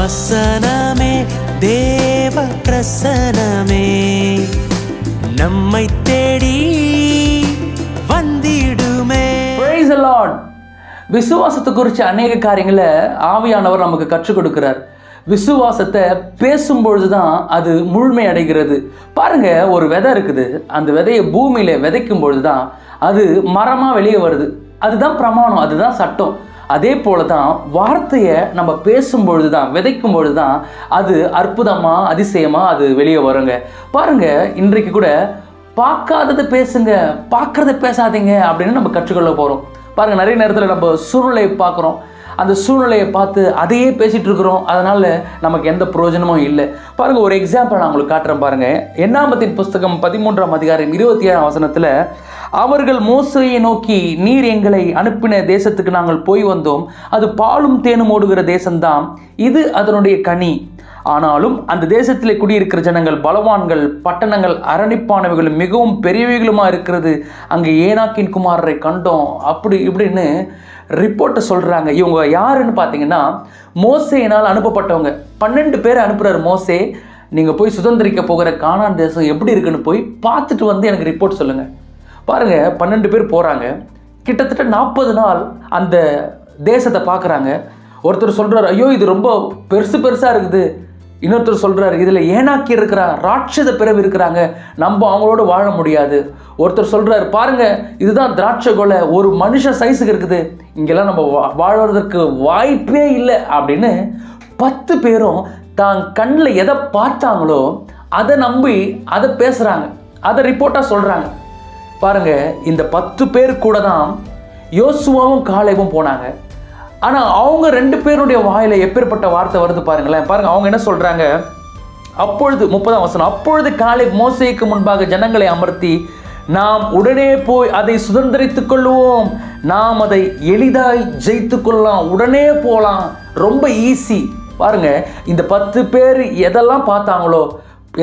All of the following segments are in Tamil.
வசனமே தேவ பிரசனமே. நம்மை தேடி வந்திடுமே. விசுவாசத்தை குறித்து அநேக காரியங்களை ஆவியானவர் நமக்கு கற்றுக் கொடுக்கிறார். விசுவாசத்தை பேசும்பொழுது தான் அது முழுமை அடைகிறது. பாருங்க ஒரு விதை இருக்குது. அந்த விதையை பூமியில விதைக்கும் பொழுது தான் அது மரமாக வெளியே வருது. அதுதான் பிரமாணம் அதுதான் சட்டம். அதே போல தான் வார்த்தையை நம்ம பேசும்பொழுது தான் விதைக்கும் பொழுது தான் அது அற்புதமாக அதிசயமாக அது வெளியே வருங்க. பாருங்க இன்றைக்கு கூட பார்க்காததை பேசுங்க பார்க்கறத பேசாதீங்க அப்படின்னு நம்ம கற்றுக்கொள்ள போகிறோம் பாருங்கள் நிறைய நேரத்தில் நம்ம சூழ்நிலையை பார்க்குறோம். அந்த சூழ்நிலையை பார்த்து அதையே பேசிகிட்டு இருக்கிறோம். அதனால் நமக்கு எந்த பிரயோஜனமும் இல்லை. பாருங்கள் ஒரு எக்ஸாம்பிள் நான் உங்களுக்கு காட்டுறேன் பாருங்கள் எண்ணாமத்தின் புஸ்தகம் பதிமூன்றாம் அதிகாரம் இருபத்தி ஏழாம் வசனத்தில் அவர்கள் மோசையை நோக்கி நீர் எங்களை அனுப்பின தேசத்துக்கு நாங்கள் போய் வந்தோம். அது பாலும் தேனும் ஓடுகிற தேசம்தான் இது அதனுடைய கனி. ஆனாலும் அந்த தேசத்திலே குடியிருக்கிற ஜனங்கள் பலவான்கள் பட்டணங்கள் அரணிப்பானவைகளும் மிகவும் பெரியவைகளுமா இருக்கிறது. அங்கே ஏனாக்கின் குமாரரை கண்டோம். அப்படி இப்படின்னு ரிப்போர்ட்டை சொல்கிறாங்க இவங்க யாருன்னு பார்த்தீங்கன்னா மோசேனால் அனுப்பப்பட்டவங்க. பன்னெண்டு பேர் அனுப்புகிறார் மோசே. நீங்கள் போய் சுதந்திரிக்க போகிற காணான் தேசம் எப்படி இருக்குன்னு போய் பார்த்துட்டு வந்து எனக்கு ரிப்போர்ட் சொல்லுங்கள் பாருங்கள் பன்னெண்டு பேர் போகிறாங்க கிட்டத்தட்ட நாற்பது நாள் அந்த தேசத்தை பார்க்குறாங்க. ஒருத்தர் சொல்கிறார் ஐயோ இது ரொம்ப பெருசு பெருசாக இருக்குது. இன்னொருத்தர் சொல்கிறார் இதில் ஏனாக்கி இருக்கிறாங்க ராட்சத பிறவி இருக்கிறாங்க. நம்ம அவங்களோட வாழ முடியாது. ஒருத்தர் சொல்கிறார் பாருங்க இதுதான் திராட்சை கொலை. ஒரு மனுஷன் சைஸுக்கு இருக்குது. இங்கெல்லாம் நம்ம வா- வாழ்வதற்கு வாய்ப்பே இல்லை. அப்படின்னு பத்து பேரும் தான் கண்ணில் எதை பார்த்தாங்களோ அதை நம்பி அதை பேசுகிறாங்க அதை ரிப்போர்ட்டாக சொல்கிறாங்க பாருங்க இந்த பத்து பேர் கூட தான் யோசுவாவும் காலைவும் போனாங்க. ஆனால் அவங்க ரெண்டு பேருடைய வாயில எப்பேற்பட்ட வார்த்தை வருது பாருங்களேன். பாருங்க அவங்க என்ன சொல்றாங்க? அப்பொழுது முப்பதாம் வசனம் அப்பொழுது காலை மோசைக்கு முன்பாக ஜனங்களை அமர்த்தி நாம் உடனே போய் அதை சுதந்திரித்துக் கொள்வோம் நாம் அதை எளிதாய் ஜெயித்து கொள்ளலாம். உடனே போகலாம் ரொம்ப ஈஸி பாருங்க இந்த பத்து பேர் எதெல்லாம் பார்த்தாங்களோ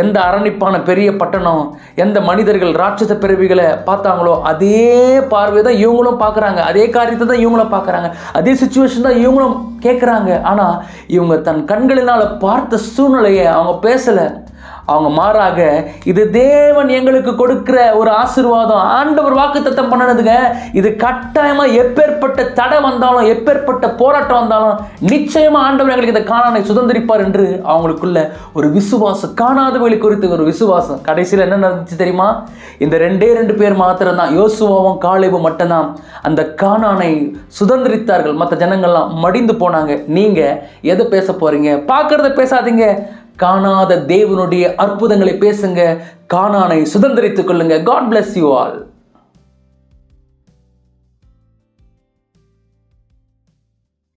எந்த அரணிப்பான பெரிய பட்டணம் எந்த மனிதர்கள் ராட்சத பிறவிகளை பார்த்தாங்களோ அதே பார்வை தான் இவங்களும் பார்க்குறாங்க. அதே காரியத்தை தான் இவங்களும் பார்க்குறாங்க. அதே சுச்சுவேஷன் தான் இவங்களும் கேட்குறாங்க ஆனால் இவங்க தன் கண்களினால் பார்த்த சூழ்நிலையை அவங்க பேசலை. அவங்க மாறாக இது தேவன் எங்களுக்கு கொடுக்கிற ஒரு ஆசீர்வாதம். ஆண்டவர் வாக்குத்தத்தம் பண்ணனதுங்க இது கட்டாயமாக எப்பேற்பட்ட தடை வந்தாலும் எப்பேற்பட்ட போராட்டம் வந்தாலும் நிச்சயமாக ஆண்டவர் எங்களுக்கு இந்த காணானை சுதந்திரிப்பார் என்று அவங்களுக்குள்ள ஒரு விசுவாசம் காணாதவர்களை குறித்து ஒரு விசுவாசம். கடைசியில் என்ன நடந்துச்சு தெரியுமா? இந்த ரெண்டே ரெண்டு பேர் மாத்திரம்தான் யோசுவாவும் காலேவும் மட்டும்தான் அந்த காணானை சுதந்திரித்தார்கள். மற்ற ஜனங்கள்லாம் மடிந்து போனாங்க. நீங்கள் எதை பேச போகிறீங்க பார்க்குறத பேசாதீங்க. காணாத தேவனுடைய அற்புதங்களை பேசுங்க. காணானை சுதந்திரித்துக் கொள்ளுங்க. God bless you all